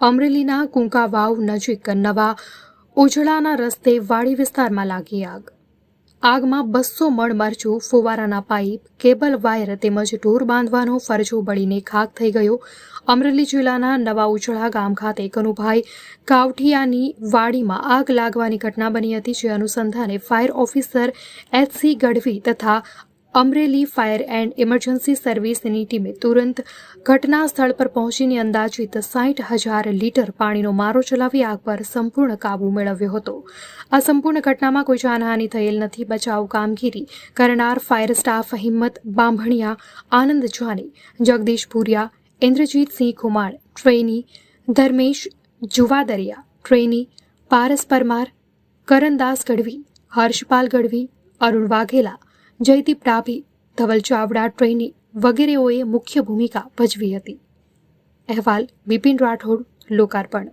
અમરેલીના કુંકા વાવ નજીક નવા ઉજળાના રસ્તે વાડી વિસ્તારમાં લાગી આગ. આગમાં બસો મણ મરચું, ફુવારાના પાઇપ, કેબલ વાયર તેમજ ઢોર બાંધવાનો ફરજો બળીને ખાક થઈ ગયો. અમરેલી જિલ્લાના નવા ઉજળા ગામ ખાતે કનુભાઈ કાવઠિયાની વાડીમાં આગ લાગવાની ઘટના બની હતી, જે અનુસંધાને ફાયર ઓફિસર એચસી ગઢવી તથા અમરેલી ફાયર એન્ડ ઇમરજન્સી સર્વિસની ટીમે તુરંત ઘટના સ્થળ પર પહોંચીને અંદાજિત સાઠ હજાર લીટર પાણીનો મારો ચલાવી આગ પર સંપૂર્ણ કાબૂ મેળવ્યો હતો. આ સંપૂર્ણ ઘટનામાં કોઈ જાનહાનિ થયેલ નથી, બચાવ કામગીરી કરનાર fire staff Himmat Bambhaniya, Anand Jani, Jagdish Bhuriya Indrajitsinh Kumar, trainee, Dharmesh Juvadariya, trainee, Paras Parmar, Karandas Gadhvi, Harshpal Gadhvi, Arun Vaghela Jaydeep Dabhi Dhaval Chavda trainee વગેરેઓએ મુખ્ય ભૂમિકા ભજવી હતી. અહેવાલ બિપિન રાઠોડ લોકાર્પણ.